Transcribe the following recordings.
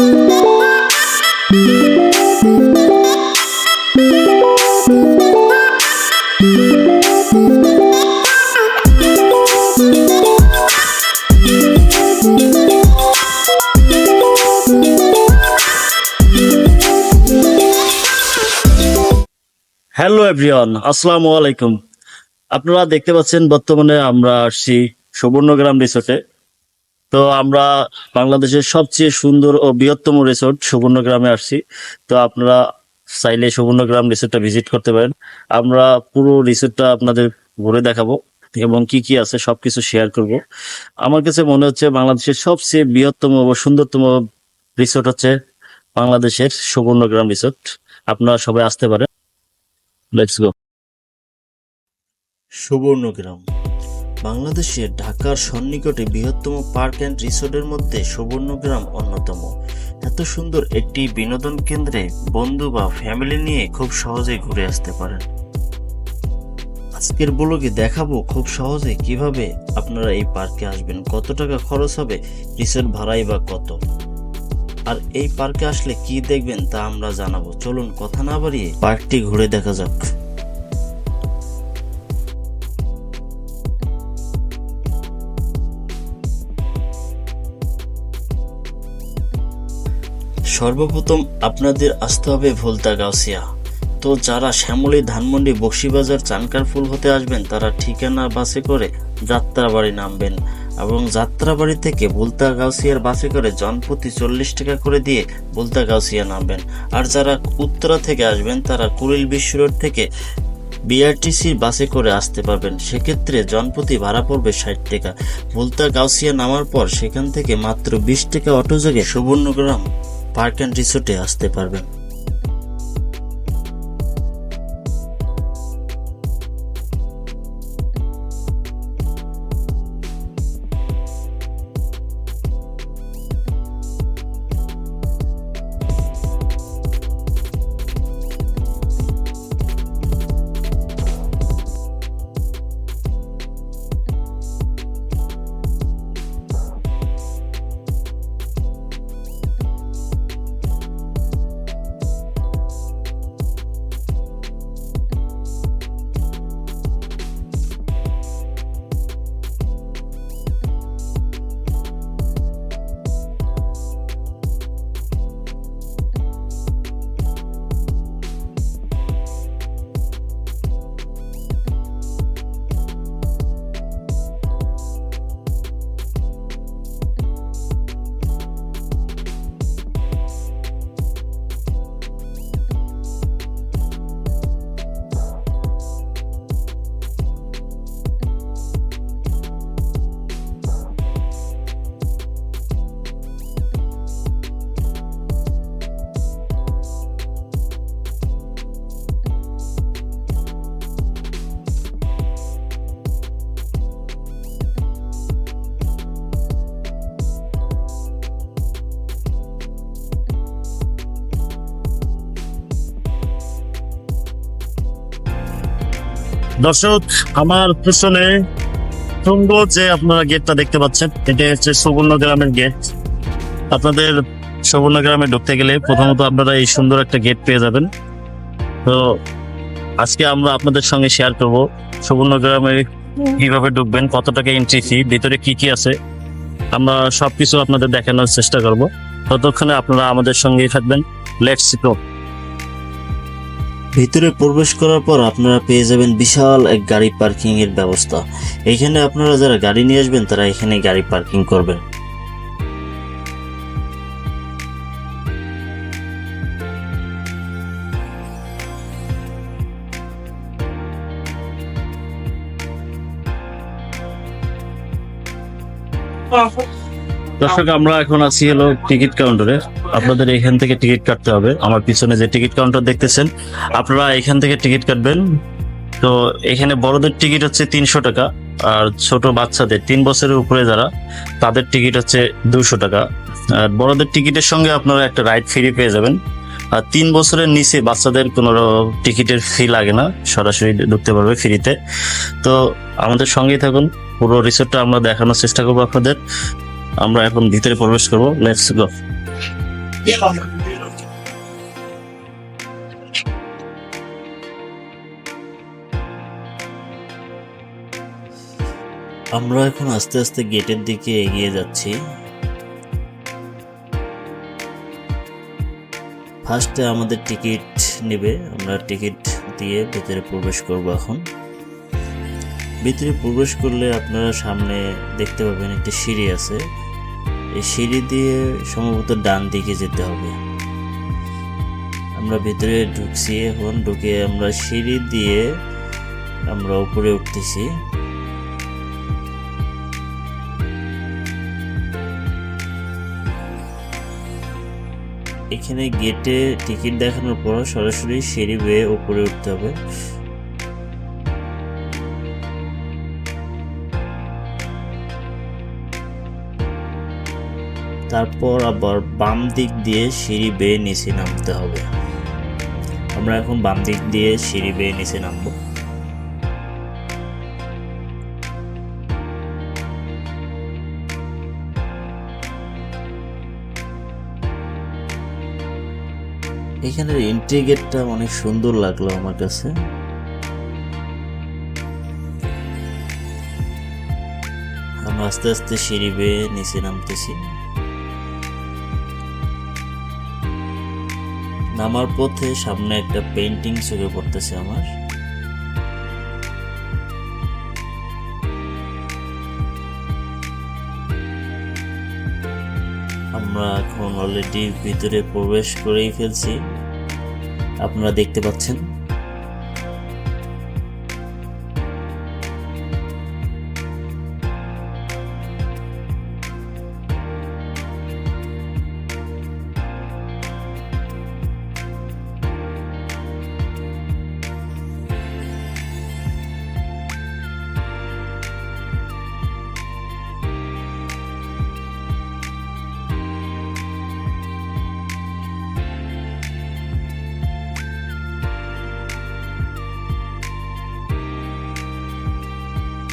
Hello everyone আসসালামু আলাইকুম আপনারা দেখতে পাচ্ছেন বর্তমানে আমরা আসছি সুবর্ণগ্রাম রিসোর্টে। তো আমরা বাংলাদেশের সবচেয়ে সুন্দর ও বৃহত্তম রিসোর্ট সুবর্ণগ্রামে আসছি। তো আপনারা চাইলে সুবর্ণগ্রাম রিসোর্টটা ভিজিট করতে পারেন। আমরা পুরো রিসোর্টটা আপনাদের ঘুরে দেখাবো এবং কি কি আছে সবকিছু শেয়ার করব। আমার কাছে মনে হচ্ছে বাংলাদেশের সবচেয়ে বৃহত্তম ও সুন্দরতম রিসোর্ট হচ্ছে বাংলাদেশের সুবর্ণগ্রাম রিসোর্ট আপনারা সবাই আসতে পারেন। Let's go Subarnagram. বাংলাদেশের ঢাকার সন্নিকটে বৃহত্তম পার্ক অ্যান্ড রিসোর্টের মধ্যে সুবর্ণগ্রাম অন্যতম। এত সুন্দর একটি বিনোদন কেন্দ্রে বন্ধু বা ফ্যামিলি নিয়ে খুব সহজেই ঘুরে আসতে পারেন। আজকের ব্লগে দেখাবো খুব সহজে কীভাবে আপনারা এই পার্কে আসবেন, কত টাকা খরচ হবে, রিসোর্ট ভাড়াই বা কত। আর এই পার্কে আসলে কি দেখবেন তা আমরা জানাব। চলুন কথা না বাড়িয়ে পার্কটি ঘুরে দেখা যাক। সর্বপ্রথম আপনাদের আসতে হবে ভোলতা গাউসিয়া। তো যারা শ্যামলী ধানমন্ডি বক্সিবাজার চানকার ফুল হতে আসবেন, তারা ঠিকানা বাসে করে যাত্রাবাড়ি নামবেন এবং যাত্রাবাড়ি থেকে বুলতা গাউসিয়ার বাসে করে জনপ্রতি চল্লিশ টাকা করে দিয়ে বুলতা গাউসিয়া নামবেন। আর যারা উত্তরা থেকে আসবেন, তারা কুড়িল বিশ্ব রোড থেকে বিআরটিসির বাসে করে আসতে পারবেন। সেক্ষেত্রে জনপ্রতি ভাড়া পড়বে ষাট টাকা। বুলতা গাউসিয়া নামার পর সেখান থেকে মাত্র বিশ টাকা অটোযোগে সুবর্ণগ্রাম পার্ক অ্যান্ড রিসোর্টে আসতে পারবেন। দর্শক, আমার পেছনে সুন্দর যে আপনারা গেটটা দেখতে পাচ্ছেন, এটা হচ্ছে সুবর্ণ গ্রামের গেট। আপনাদের সুবর্ণ গ্রামে ঢুকতে গেলে প্রথমত আপনারা এই সুন্দর একটা গেট পেয়ে যাবেন। তো আজকে আমরা আপনাদের সঙ্গে শেয়ার করব সুবর্ণ গ্রামে কীভাবে ঢুকবেন, কত টাকা এন্ট্রি ফি ভিতরে কি কি আছে। আমরা সবকিছু আপনাদের দেখানোর চেষ্টা করব। ততক্ষণে আপনারা আমাদের সঙ্গেই থাকবেন। লেটস গো ভিতরে প্রবেশ করার পর আপনারা পেয়ে যাবেন বিশাল এক গাড়ি পার্কিং এর ব্যবস্থা। এখানে আপনারা যারা গাড়ি নিয়ে আসবেন, তারা এখানে গাড়ি পার্কিং করবেন। দর্শক, আমরা এখন আছি হলো টিকিট কাউন্টারে। আপনাদের এখান থেকে টিকিট কাটতে হবে। আমার পিছনে যে টিকিট কাউন্টার দেখতেছেন, আপনারা এখান থেকে টিকিট কাটবেন। তো এখানে বড়দের টিকিট হচ্ছে তিনশো টাকা, আর ছোট বাচ্চাদের, তিন বছরের উপরে যারা, তাদের টিকিট হচ্ছে দুশো টাকা। আর বড়দের টিকিটের সঙ্গে আপনারা একটা রাইড ফ্রি পেয়ে যাবেন। আর তিন বছরের নিচে বাচ্চাদের কোনো টিকিটের ফি লাগে না, সরাসরি ঢুকতে পারবে ফ্রিতে। তো আমাদের সঙ্গেই থাকুন, পুরো রিসোর্টটা আমরা দেখানোর চেষ্টা করব আপনাদের। আমরা এখন ভিতরে প্রবেশ করব। লেটস গো আমরা এখন আস্তে আস্তে গেটের দিকে এগিয়ে যাচ্ছি। ফার্স্টে আমাদের টিকিট নেবে। আমরা টিকিট দিয়ে ভিতরে প্রবেশ করব এখন। ভিতরে প্রবেশ করলে আপনারা সামনে দেখতে পাবেন একটি সিঁড়ি আছে। এই সিঁড়ি দিয়ে সম্ভবত ডান দিকে যেতে হবে। আমরা ভিতরে ঢুকছি, এখন ঢুকে আমরা সিঁড়ি দিয়ে আমরা উপরে উঠতেছি। এখানে গেটে টিকিট দেখানোর পর সরাসরি সিঁড়ি বেয়ে উপরে উঠতে হবে। তারপর আবার বাম দিক দিয়ে সিঁড়ি বেয়ে নিচে নামতে হবে। আমরা এখন বাম দিক দিয়ে সিঁড়ি বেয়ে নিচে নামবো। এখানের এন্ট্রি গেটটা অনেক সুন্দর লাগল আমার কাছে। আমরা আস্তে আস্তে সিঁড়ি বেয়ে নিচে নামতেছি। নামার পথে সামনে একটা পেন্টিং চোখে পড়তেছে আমার। আমরা এখন অলরেডি ভিতরে প্রবেশ করেই ফেলছি। আপনারা দেখতে পাচ্ছেন?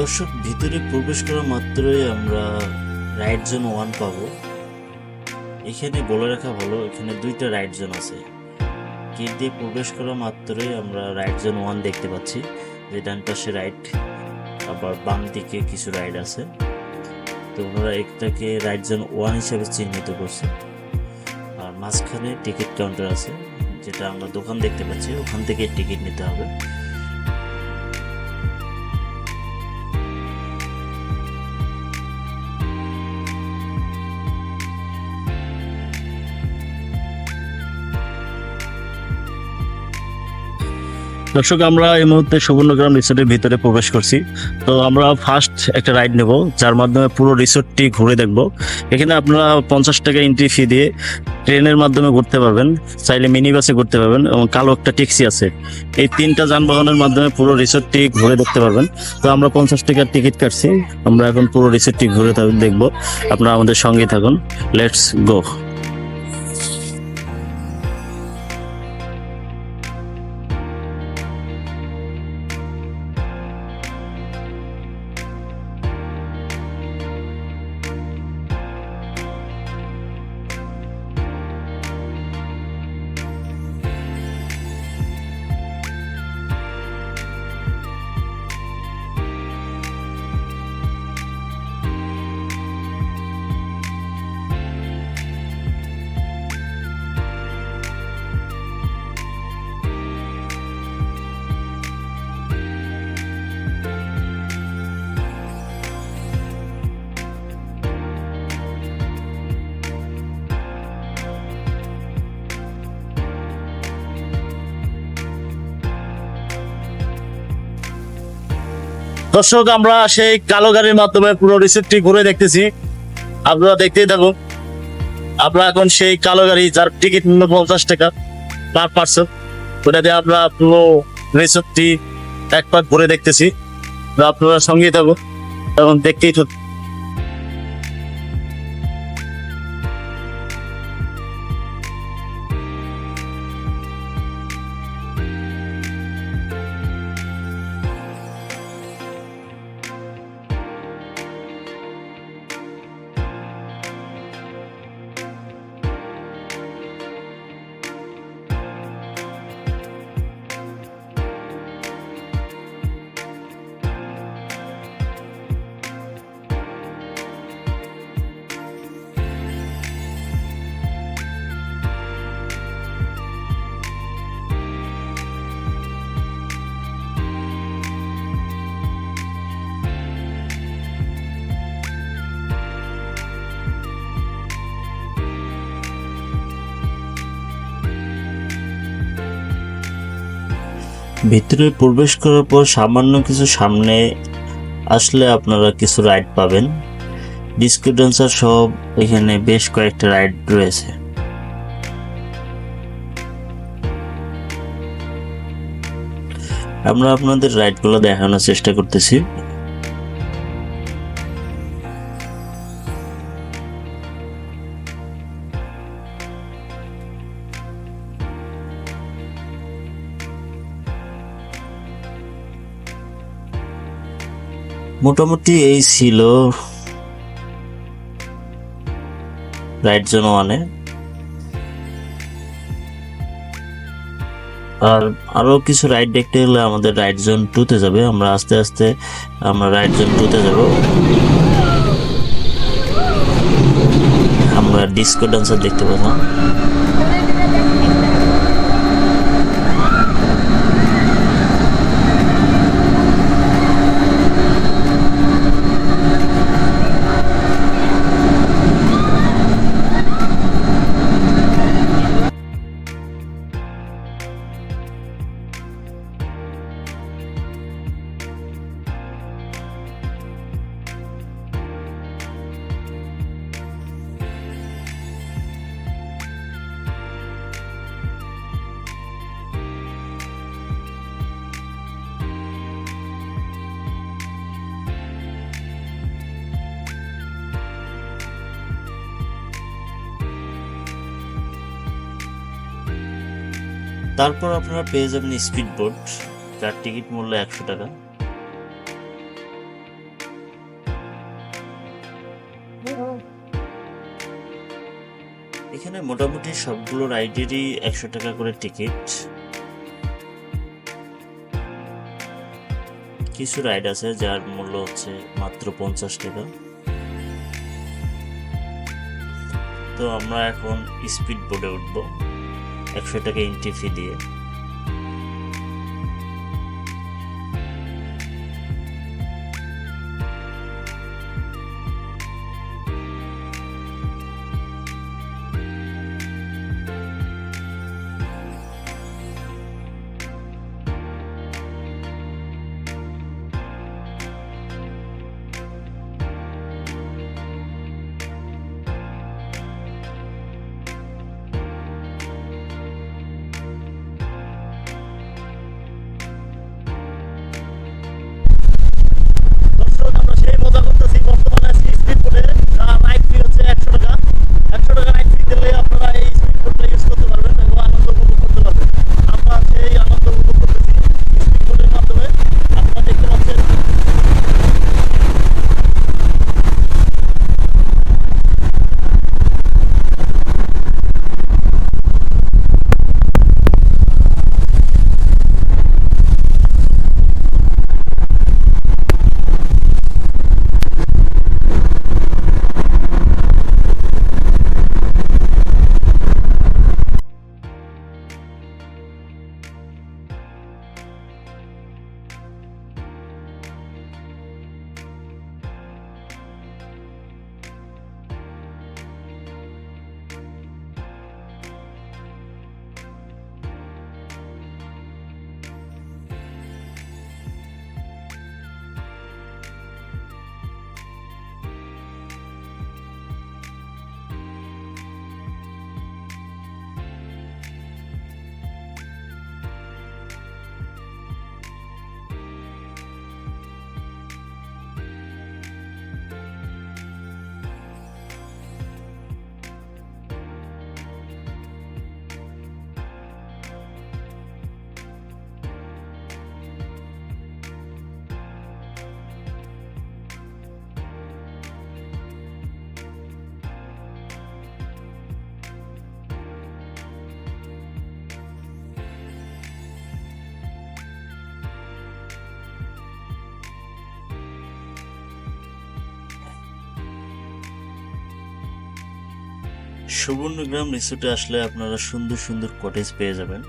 দর্শক, ভিতরে প্রবেশ করা মাত্রই আমরা রাইড জোন ওয়ান পাবো। এখানে বলে রাখা ভালো, এখানে দুইটা রাইড জোন আছে। গেট দিয়ে প্রবেশ করা মাত্রই আমরা রাইড জোন ওয়ান দেখতে পাচ্ছি। যে ডান পাশে রাইড আবার বাম দিকে কিছু রাইড আছে। তো ওনারা একটাকে রাইড জোন ওয়ান হিসেবে চিহ্নিত করছে। আর মাঝখানে টিকিট কাউন্টার আছে, যেটা আমরা দোকান দেখতে পাচ্ছি, ওখান থেকে টিকিট নিতে হবে। দর্শক, আমরা এই মুহূর্তে সুবর্ণগ্রাম রিসোর্টের ভিতরে প্রবেশ করছি। তো আমরা ফার্স্ট একটা রাইড নেব, যার মাধ্যমে পুরো রিসোর্টটি ঘুরে দেখব। এখানে আপনারা পঞ্চাশ টাকা এন্ট্রি ফি দিয়ে ট্রেনের মাধ্যমে ঘুরতে পারবেন, চাইলে মিনি বাসে ঘুরতে পারবেন এবং কালো একটা ট্যাক্সি আছে। এই তিনটা যানবাহনের মাধ্যমে পুরো রিসোর্টটি ঘুরে দেখতে পারবেন। তো আমরা পঞ্চাশ টাকার টিকিট কাটছি, আমরা এখন পুরো রিসোর্টটি ঘুরে দেখব। আপনারা আমাদের সঙ্গে থাকুন লেটস গো দর্শক, আমরা সেই কালো গাড়ির মাধ্যমে পুরো রিসিপ্টটি ঘুরে দেখতেছি। আপনারা দেখতেই থাকুন। আমরা এখন সেই কালো গাড়ি, যার টিকিট মূল্য পঞ্চাশ টাকা পার পার্সন ওটা দিয়ে আমরা পুরো রিসিপ্টটি এক পাক ঘুরে দেখতেছি। আপনারা সঙ্গেই থাকুন। এবং দেখতেই থাকুন। ভিতরে প্রবেশ করার পর সামান্য কিছু সামনে আসলে আপনারা কিছু রাইড পাবেন। ডিস্কো ডান্সার সব এখানে বেশ কয়েকটা রাইড রয়েছে। আমরা আপনাদের রাইডগুলো দেখানোর চেষ্টা করতেছি। মোটামুটি এই ছিল রাইড জোন ওয়ানে। আর আরও কিছু রাইড দেখতে গেলে আমাদের রাইড জোন টুতে যাবে। আমরা আস্তে আস্তে আমরা রাইড জোন টুতে যাব। আমরা ডিস্কো ডান্সার দেখতে পেলাম তারপর আপনারা পেয়ে যাবেন স্পিড বোট যার টিকিট মূল্য একশো টাকা। এখানে মোটামুটি সবগুলো রাইডেরই একশো টাকা করে টিকিট। কিছু রাইড আছে যার মূল্য হচ্ছে মাত্র পঞ্চাশ টাকা। তো আমরা এখন স্পিড বোর্ডে উঠবো। একশো টাকা এন্ট্রি ফি দিয়ে। সুবর্ণগ্রাম রিসোর্টে আসলে আপনারা সুন্দর সুন্দর কটেজ পেয়ে যাবেন।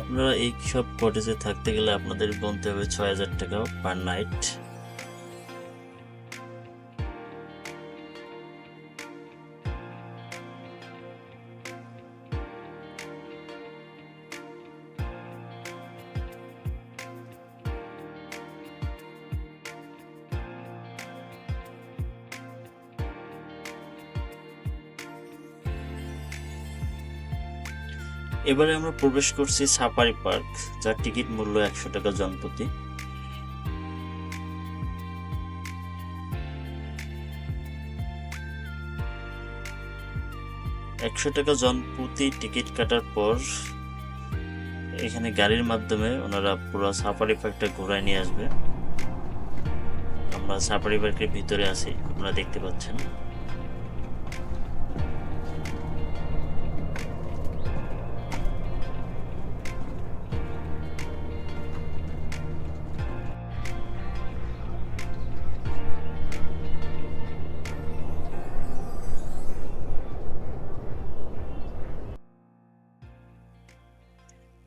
আপনারা এই সব কটেজে থাকতে গেলে আপনাদের গুনতে হবে ছয় হাজার টাকা পার নাইট এবারে আমরা প্রবেশ করছি সাফারি পার্ক, যার টিকিট মূল্য একশো টাকা জনপ্রতি। একশো টাকা জনপ্রতি টিকিট কাটার পর এখানে গাড়ির মাধ্যমে ওনারা পুরো সাফারি পার্কটা ঘোরায় নিয়ে আসবে। আমরা সাফারি পার্কের ভিতরে আছি, আপনারা দেখতে পাচ্ছেন।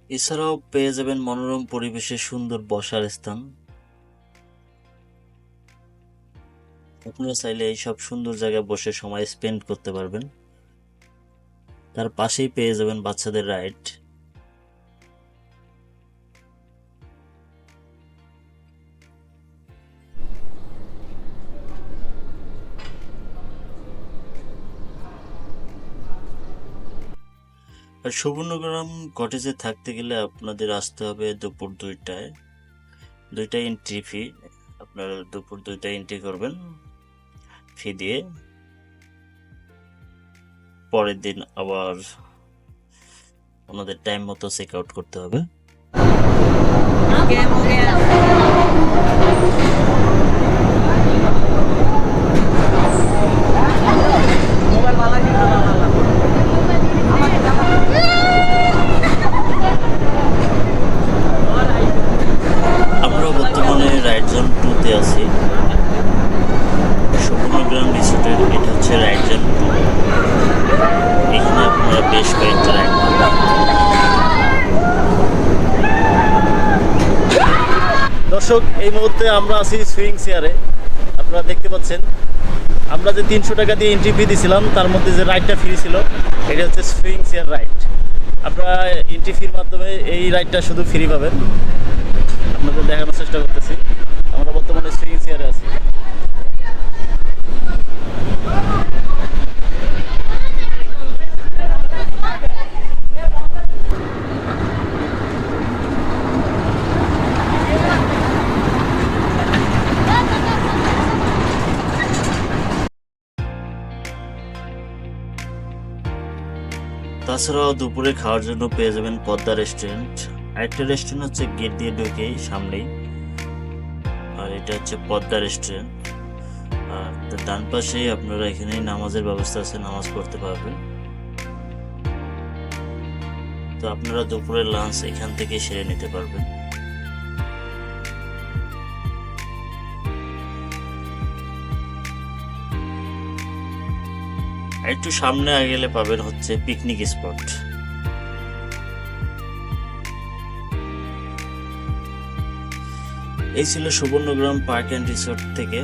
এছাড়াও পেয়ে যাবেন মনোরম পরিবেশে সুন্দর বসার স্থান। আপনারা চাইলে এইসব সুন্দর জায়গায় বসে সময় স্পেন্ড করতে পারবেন। তার পাশেই পেয়ে যাবেন বাচ্চাদের রাইড সুবর্ণগ্রাম কটেজে থাকতে গেলে আপনাদের আসতে হবে দুপুর দুইটায়। দুইটা এন্ট্রি ফি আপনারা দুপুর দুইটায় এন্ট্রি করবেন। ফি দিয়ে পরের দিন আবার ওনাদের টাইম মতো চেক আউট করতে হবে। বেশ পাবেন দর্শক, এই মুহূর্তে আমরা আছি সুইং চেয়ারে। আপনারা দেখতে পাচ্ছেন, আমরা যে তিনশো টাকা দিয়ে এন্ট্রি ফি দিয়েছিলাম তার মধ্যে যে রাইডটা ফ্রি ছিল, এটা হচ্ছে সুইং চেয়ার রাইড আপনারা এন্ট্রি ফির মাধ্যমে এই রাইডটা শুধু ফ্রি পাবেন। আপনাদের দেখানোর চেষ্টা করতেছি। আমরা বর্তমানে সুইং চেয়ারে আছি। তাছাড়াও দুপুরে খাওয়ার জন্য পেয়ে যাবেন পদ্মা রেস্টুরেন্ট আরেকটা রেস্টুরেন্ট হচ্ছে গেট দিয়ে ঢুকেই সামনেই। আর এটা হচ্ছে পদ্মা রেস্টুরেন্ট আর ডান পাশেই আপনারা এখানে নামাজের ব্যবস্থা আছে, নামাজ পড়তে পারবেন। তো আপনারা দুপুরের লাঞ্চ এখান থেকে সেরে নিতে পারবেন। একটু সামনে গেলে পাবেন হচ্ছে পিকনিক স্পট এই ছিল সুবর্ণগ্রাম পার্ক অ্যান্ড রিসোর্ট থেকে।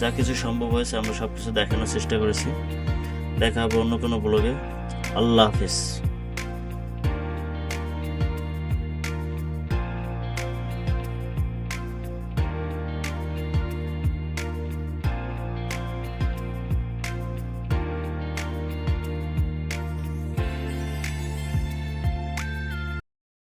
যা কিছু সম্ভব হয়েছে, আমরা সবকিছু দেখানোর চেষ্টা করেছি। দেখা হবে অন্য কোনো ব্লগে আল্লাহ হাফিজ।